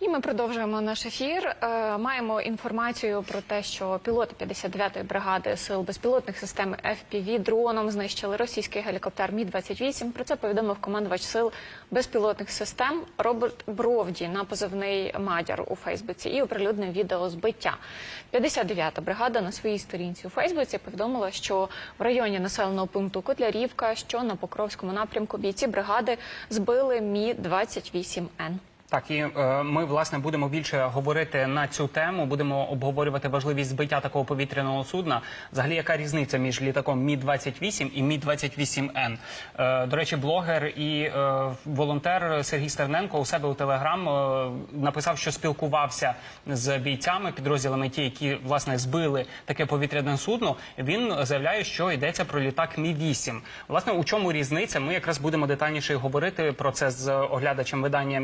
І ми продовжуємо наш ефір. Е, Маємо інформацію про те, що пілоти 59-ї бригади сил безпілотних систем FPV дроном знищили російський гелікоптер Мі 28 Про це повідомив командувач сил безпілотних систем Роберт Бровді на позивний Мадяр у Фейсбуці і оприлюднив відео збиття. 59-та бригада на своїй сторінці у Фейсбуці повідомила, що в районі населеного пункту Котлярівка, що на Покровському напрямку бійці бригади збили Мі 28 Н. Так, і е, ми власне будемо більше говорити на цю тему. Будемо обговорювати важливість збиття такого повітряного судна. Взагалі, яка різниця між літаком Мі 28 і Мі 28 Н? Е, до речі, блогер і е, волонтер Сергій Стерненко у себе у телеграм е, написав, що спілкувався з бійцями підрозділами, ті, які власне збили таке повітряне судно. Він заявляє, що йдеться про літак Мі 8 Власне, у чому різниця? Ми якраз будемо детальніше говорити про це з оглядачем видання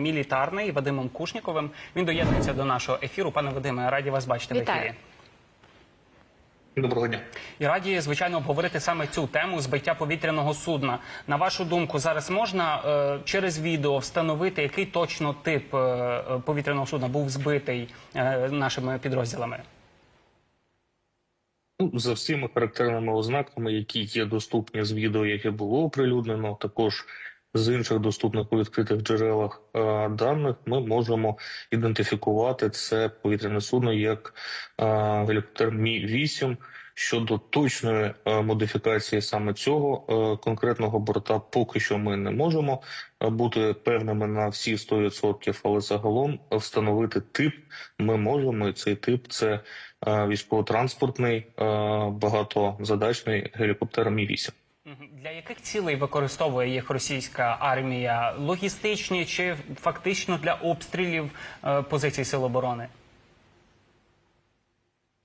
Мілітарний Вадимом Кушніковим. Він доєднується до нашого ефіру. Пане Вадиме, раді вас бачити Вітаю. в ефірі. Доброго дня. І раді, звичайно, обговорити саме цю тему збиття повітряного судна. На вашу думку, зараз можна е, через відео встановити, який точно тип е, е, повітряного судна був збитий е, нашими підрозділами? Ну, за всіми характерними ознаками, які є доступні з відео, яке було оприлюднено, також з інших доступних у відкритих джерелах е, даних, ми можемо ідентифікувати це повітряне судно як е, гелікоптер Мі 8 Щодо точної е, модифікації саме цього конкретного борта, поки що ми не можемо бути певними на всі 100%, але загалом встановити тип ми можемо. І цей тип це військово-транспортний багатозадачний гелікоптер Мі 8 Мгм. Для яких цілей використовує їх російська армія? Логістичні чи фактично для обстрілів е, позицій сил оборони?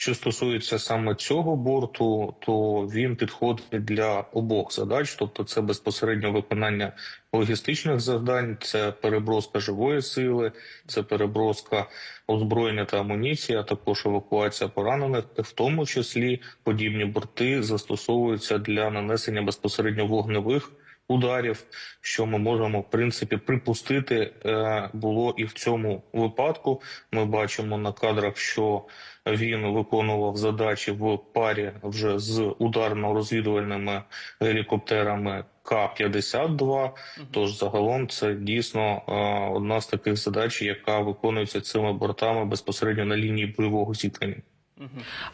Що стосується саме цього борту, то він підходить для обох задач, тобто це безпосередньо виконання логістичних завдань, це переброска живої сили, це переброска озброєння та амуніції, а також евакуація поранених. В тому числі подібні борти застосовуються для нанесення безпосередньо вогневих. Ударів, що ми можемо в принципі припустити, е, було і в цьому випадку. Ми бачимо на кадрах, що він виконував задачі в парі вже з ударно-розвідувальними гелікоптерами К-52. Тож загалом це дійсно е, одна з таких задач, яка виконується цими бортами безпосередньо на лінії бойового зіткнення.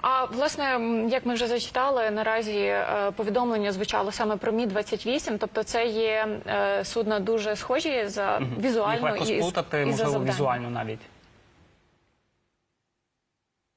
А власне, як ми вже зачитали, наразі е, повідомлення звучало саме про Мі 28 Тобто, це є е, судна дуже схожі за візуально легко і, сплутати, і можливо, завданням. візуально навіть.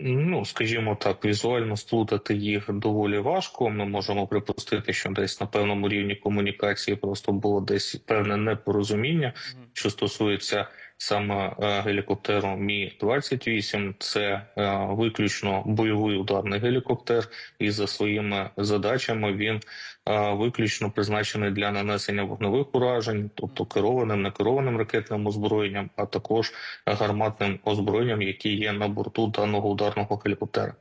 Ну, скажімо так, візуально сплутати їх доволі важко. Ми можемо припустити, що десь на певному рівні комунікації просто було десь певне непорозуміння, що стосується саме гелікоптером гелікоптеру Мі 28 Це е, виключно бойовий ударний гелікоптер, і за своїми задачами він е, виключно призначений для нанесення вогневих уражень, тобто керованим, некерованим ракетним озброєнням, а також гарматним озброєнням, які є на борту даного ударного гелікоптера.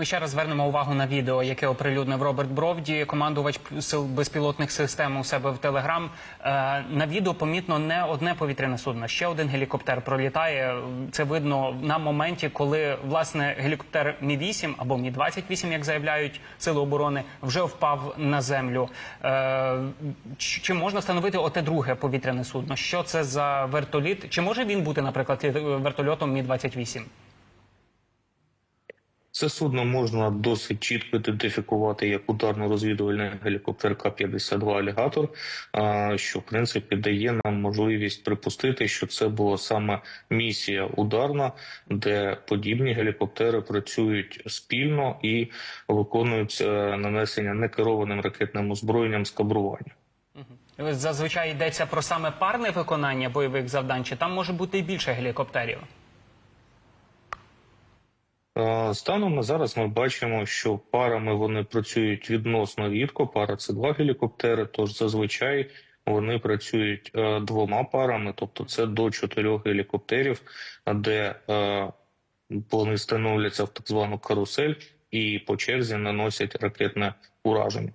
Ми ще раз звернемо увагу на відео, яке оприлюднив Роберт Бровді, командувач сил безпілотних систем у себе в Телеграм. Е, на відео помітно не одне повітряне судно, ще один гелікоптер пролітає. Це видно на моменті, коли власне гелікоптер Мі 8 або Мі 28 як заявляють сили оборони, вже впав на землю. Е, чи можна встановити оте друге повітряне судно? Що це за вертоліт? Чи може він бути, наприклад, вертольотом Мі 28 Це судно можна досить чітко ідентифікувати як ударно-розвідувальний гелікоптер К-52 «Алігатор», що в принципі дає нам можливість припустити, що це була саме місія ударна, де подібні гелікоптери працюють спільно і виконують е, нанесення некерованим ракетним озброєнням з кабрування. Зазвичай йдеться про саме парне виконання бойових завдань, чи там може бути і більше гелікоптерів? Е, Станом на зараз ми бачимо, що парами вони працюють відносно рідко. Пара це два гелікоптери. Тож зазвичай вони працюють е, двома парами, тобто це до чотирьох гелікоптерів, де е, вони становляться в так звану карусель і по черзі наносять ракетне ураження.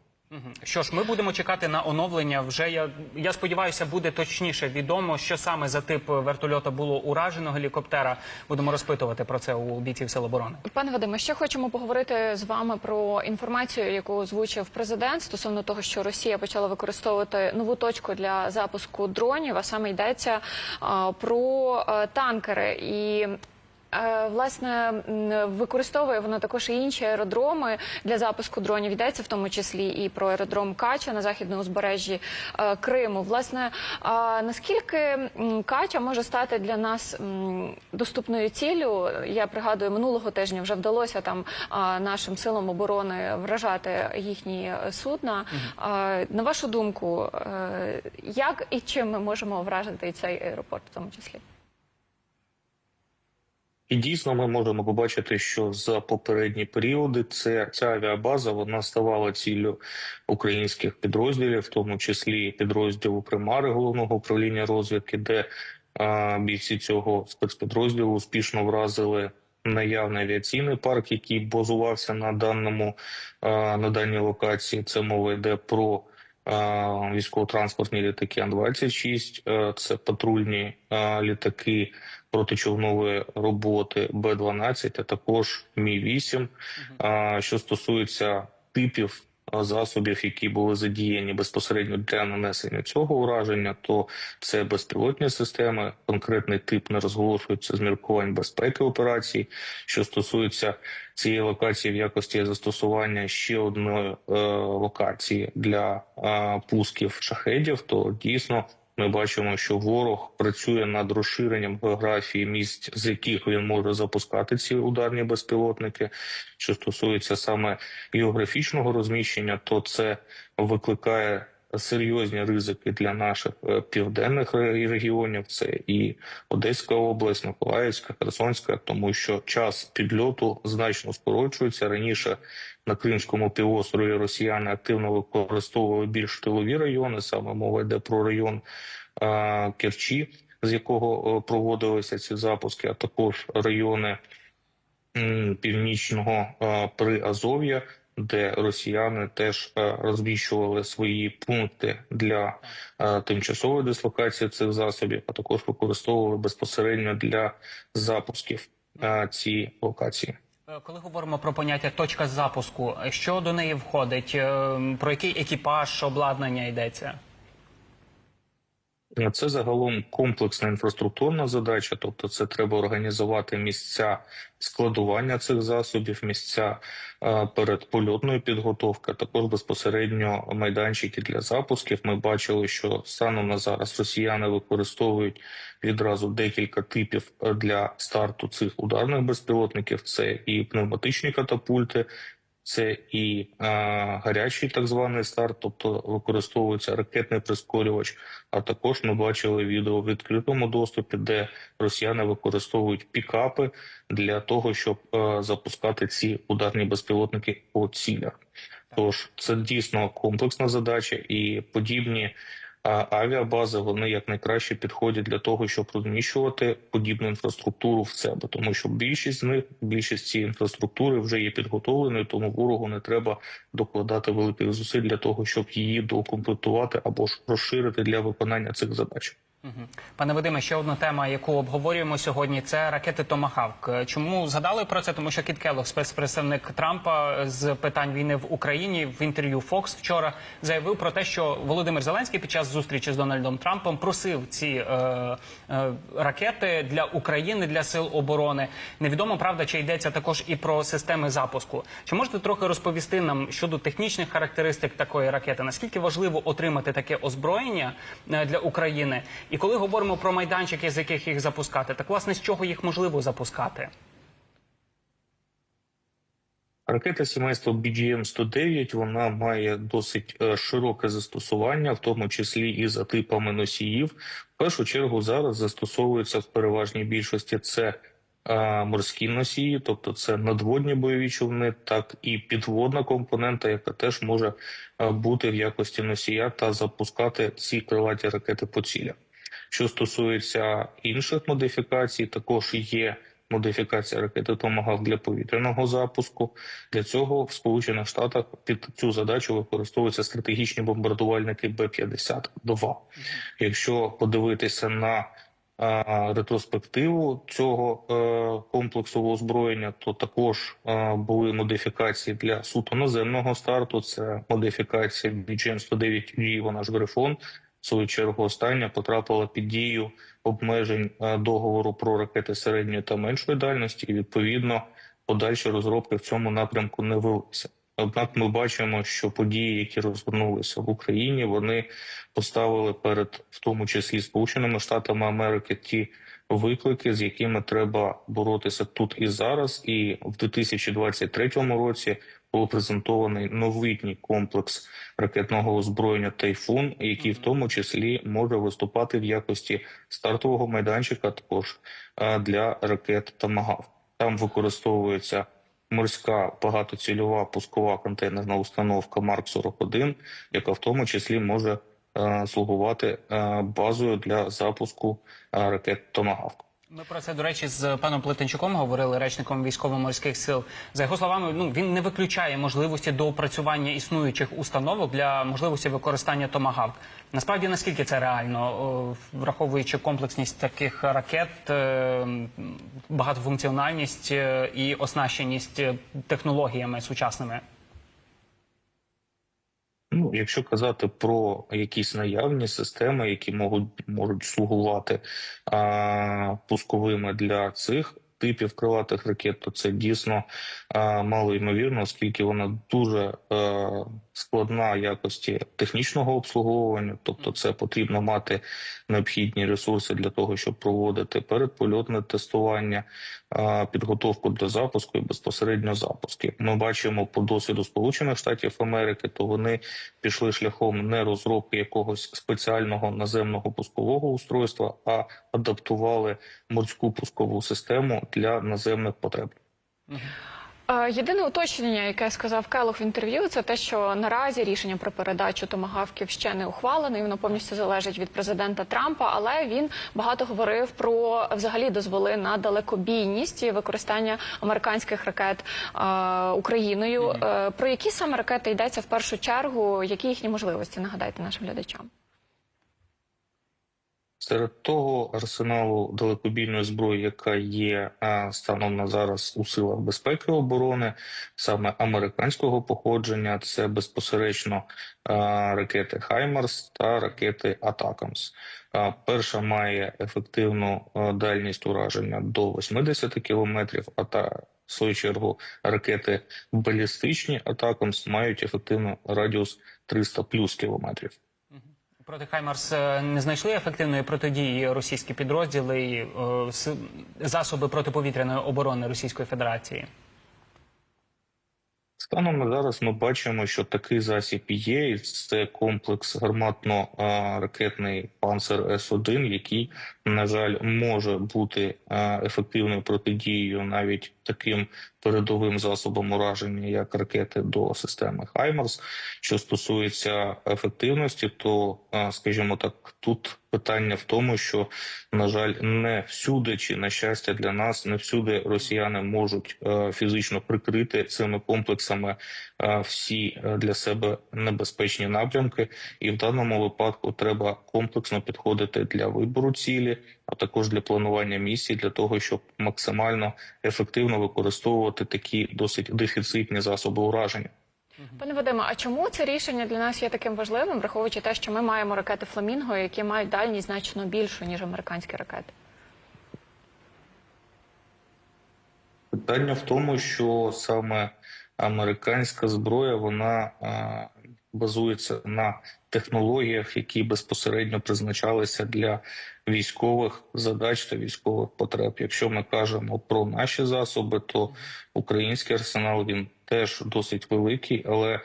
Що ж, ми будемо чекати на оновлення. Вже я, я сподіваюся, буде точніше відомо, що саме за тип вертольота було уражено гелікоптера. Будемо розпитувати про це у бійців Сил оборони. Пане Вадиме, ще хочемо поговорити з вами про інформацію, яку озвучив президент стосовно того, що Росія почала використовувати нову точку для запуску дронів. А саме йдеться а, про а, танкери і. Е, Власне, використовує воно також і інші аеродроми для запуску дронів. Йдеться в тому числі і про аеродром Кача на західному узбережжі е, Криму. Власне, наскільки Кача може стати для нас доступною ціллю? Я пригадую, минулого тижня вже вдалося там нашим силам оборони вражати їхні е, судна. На вашу думку, е, як і чим ми можемо вражити цей аеропорт, в тому числі? І дійсно ми можемо побачити, що за попередні періоди це ця авіабаза вона ставала ціллю українських підрозділів, в тому числі підрозділу примари головного управління розвідки, де а, бійці цього спецпідрозділу успішно вразили наявний авіаційний парк, який базувався на даному а, на даній локації. Це мова йде про військово-транспортні літаки Ан-26, е, це патрульні літаки протичовнової роботи Б-12, а також Мі-8. Що стосується типів засобів, які були задіяні безпосередньо для нанесення цього ураження, то це безпілотні системи. Конкретний тип не розголошується з міркувань безпеки операцій. Що стосується цієї локації в якості застосування ще одної е, локації для е, пусків шахедів, то дійсно ми бачимо, що ворог працює над розширенням географії місць, з яких він може запускати ці ударні безпілотники. Що стосується саме географічного розміщення, то це викликає серйозні ризики для наших е, південних регіонів. Це і Одеська область, Миколаївська, Херсонська, тому що час підльоту значно скорочується раніше. На Кримському півострові росіяни активно використовували більш тилові райони. Саме мова йде про район а, Керчі, з якого проводилися ці запуски, а також райони м, північного а, Приазов'я, де росіяни теж а, розміщували свої пункти для а, тимчасової дислокації цих засобів, а також використовували безпосередньо для запусків а, ці локації. Е, Коли говоримо про поняття точка запуску, що до неї входить? Е, Про який екіпаж обладнання йдеться? Це загалом комплексна інфраструктурна задача, тобто це треба організувати місця складування цих засобів, місця е, передпольотної підготовки, також безпосередньо майданчики для запусків. Ми бачили, що станом на зараз росіяни використовують відразу декілька типів е, для старту цих ударних безпілотників. Це і пневматичні катапульти, це і а, гарячий так званий старт, тобто використовується ракетний прискорювач. А також ми бачили відео в відкритому доступі, де росіяни використовують пікапи для того, щоб е, запускати ці ударні безпілотники по цілях. Тож це дійсно комплексна задача, і подібні авіабази вони якнайкраще підходять для того, щоб розміщувати подібну інфраструктуру в себе, тому що більшість з них, більшість цієї інфраструктури вже є підготовленою, тому ворогу не треба докладати великих зусиль для того, щоб її докомплектувати або ж розширити для виконання цих задач. Пане Вадиме, ще одна тема, яку обговорюємо сьогодні, це ракети Томахавк. Е, Чому згадали про це? Тому що Кіт Келлог, спецпредставник Трампа з питань війни в Україні, в інтерв'ю Fox вчора заявив про те, що Володимир Зеленський під час зустрічі з Дональдом Трампом просив ці е, е, ракети для України, для сил оборони. Невідомо правда, чи йдеться також і про системи запуску. Чи можете трохи розповісти нам щодо технічних характеристик такої ракети? Наскільки важливо отримати таке озброєння е, для України? І коли говоримо про майданчики, з яких їх запускати, так власне з чого їх можливо запускати? Ракета сімейства BGM-109 вона має досить е, широке застосування, в тому числі і за типами носіїв. В першу чергу зараз застосовується в переважній більшості це е, морські носії, тобто це надводні бойові човни, так і підводна компонента, яка теж може е, бути в якості носія та запускати ці крилаті ракети по цілях. Що стосується інших модифікацій, також є модифікація ракети Томагав для повітряного запуску. Для цього в Сполучених Штатах під цю задачу використовуються стратегічні бомбардувальники Б-52. Якщо подивитися на ретроспективу цього е, комплексу озброєння, то також е, були модифікації для суто наземного старту. Це модифікація BGM 109 g вона ж Грифон. Свою чергу остання потрапила під дію обмежень е, договору про ракети середньої та меншої дальності, і відповідно подальші розробки в цьому напрямку не велися. Однак ми бачимо, що події, які розгорнулися в Україні, вони поставили перед, в тому числі Сполученими Штатами Америки, ті виклики, з якими треба боротися тут і зараз. І в 2023 році був презентований новітній комплекс ракетного озброєння Тайфун, який в тому числі може виступати в якості стартового майданчика, також е, для ракет Тамагав. Там використовується морська багатоцільова пускова контейнерна установка Марк 41 яка в тому числі може е, слугувати е, базою для запуску ракет Томагавк. Ми про це, до речі, з паном Плетенчуком говорили, речником військово-морських сил. За його словами, ну він не виключає можливості доопрацювання існуючих установок для можливості використання томагавк. Насправді, наскільки це реально, враховуючи комплексність таких ракет, е, багатофункціональність е, і оснащеність е, технологіями сучасними. Ну, якщо казати про якісь наявні системи, які можуть можуть слугувати а, пусковими для цих типів крилатих ракет, то це дійсно а, мало ймовірно, оскільки вона дуже а, складна якості технічного обслуговування, тобто це потрібно мати необхідні ресурси для того, щоб проводити передпольотне тестування, а, підготовку до запуску і безпосередньо запуски. Ми бачимо по досвіду Сполучених Штатів Америки, то вони пішли шляхом не розробки якогось спеціального наземного пускового устройства, а адаптували морську пускову систему для наземних потреб. Єдине уточнення, яке сказав Келох в інтерв'ю, це те, що наразі рішення про передачу томагавків ще не ухвалене, і воно повністю залежить від президента Трампа. Але він багато говорив про взагалі дозволи на далекобійність і використання американських ракет е, Україною. Е, про які саме ракети йдеться в першу чергу? Які їхні можливості? Нагадайте нашим глядачам. Серед того арсеналу далекобійної зброї, яка є станом на зараз у силах безпеки і оборони, саме американського походження, це безпосередньо ракети Хаймарс та ракети Атакамс. Перша має ефективну дальність ураження до 80 кілометрів, а та в свою чергу ракети балістичні Атакамс мають ефективний радіус 300 плюс кілометрів. Проти Хаймарс е, не знайшли ефективної протидії російські підрозділи і е, засоби протиповітряної оборони Російської Федерації. Станом на зараз ми бачимо, що такий засіб є, це комплекс гарматно-ракетний панцер С-1, який, на жаль, може бути ефективною протидією навіть таким передовим засобам ураження, як ракети до системи Хаймарс. Що стосується ефективності, то, скажімо так, тут питання в тому, що на жаль, не всюди, чи на щастя для нас, не всюди росіяни можуть фізично прикрити цими комплексами всі для себе небезпечні напрямки, і в даному випадку треба комплексно підходити для вибору цілі, а також для планування місій, для того, щоб максимально ефективно використовувати такі досить дефіцитні засоби ураження. Пане Вадиме, а чому це рішення для нас є таким важливим, враховуючи те, що ми маємо ракети Фламінго, які мають дальність значно більшу ніж американські ракети? Питання в тому, що саме американська зброя вона базується на технологіях, які безпосередньо призначалися для військових задач та військових потреб. Якщо ми кажемо про наші засоби, то український арсенал він теж досить великий, але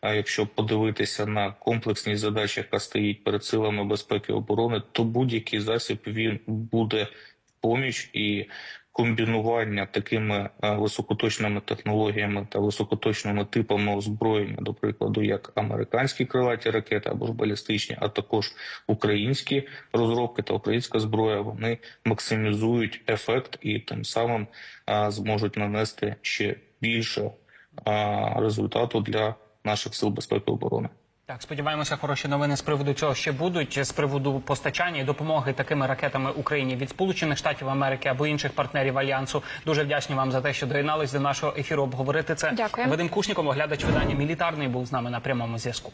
а якщо подивитися на комплексність задач, яка стоїть перед силами безпеки і оборони, то будь-який засіб він буде в поміч і комбінування такими е, високоточними технологіями та високоточними типами озброєння, до прикладу, як американські крилаті ракети або ж балістичні, а також українські розробки та українська зброя, вони максимізують ефект і тим самим е, зможуть нанести ще більше е, результату для наших сил безпеки і оборони. Так, сподіваємося, хороші новини з приводу цього ще будуть з приводу постачання і допомоги такими ракетами Україні від Сполучених Штатів Америки або інших партнерів альянсу. Дуже вдячні вам за те, що доєднались до нашого ефіру обговорити це. Дякую. Вадим Кушніком, оглядач видання мілітарний, був з нами на прямому зв'язку.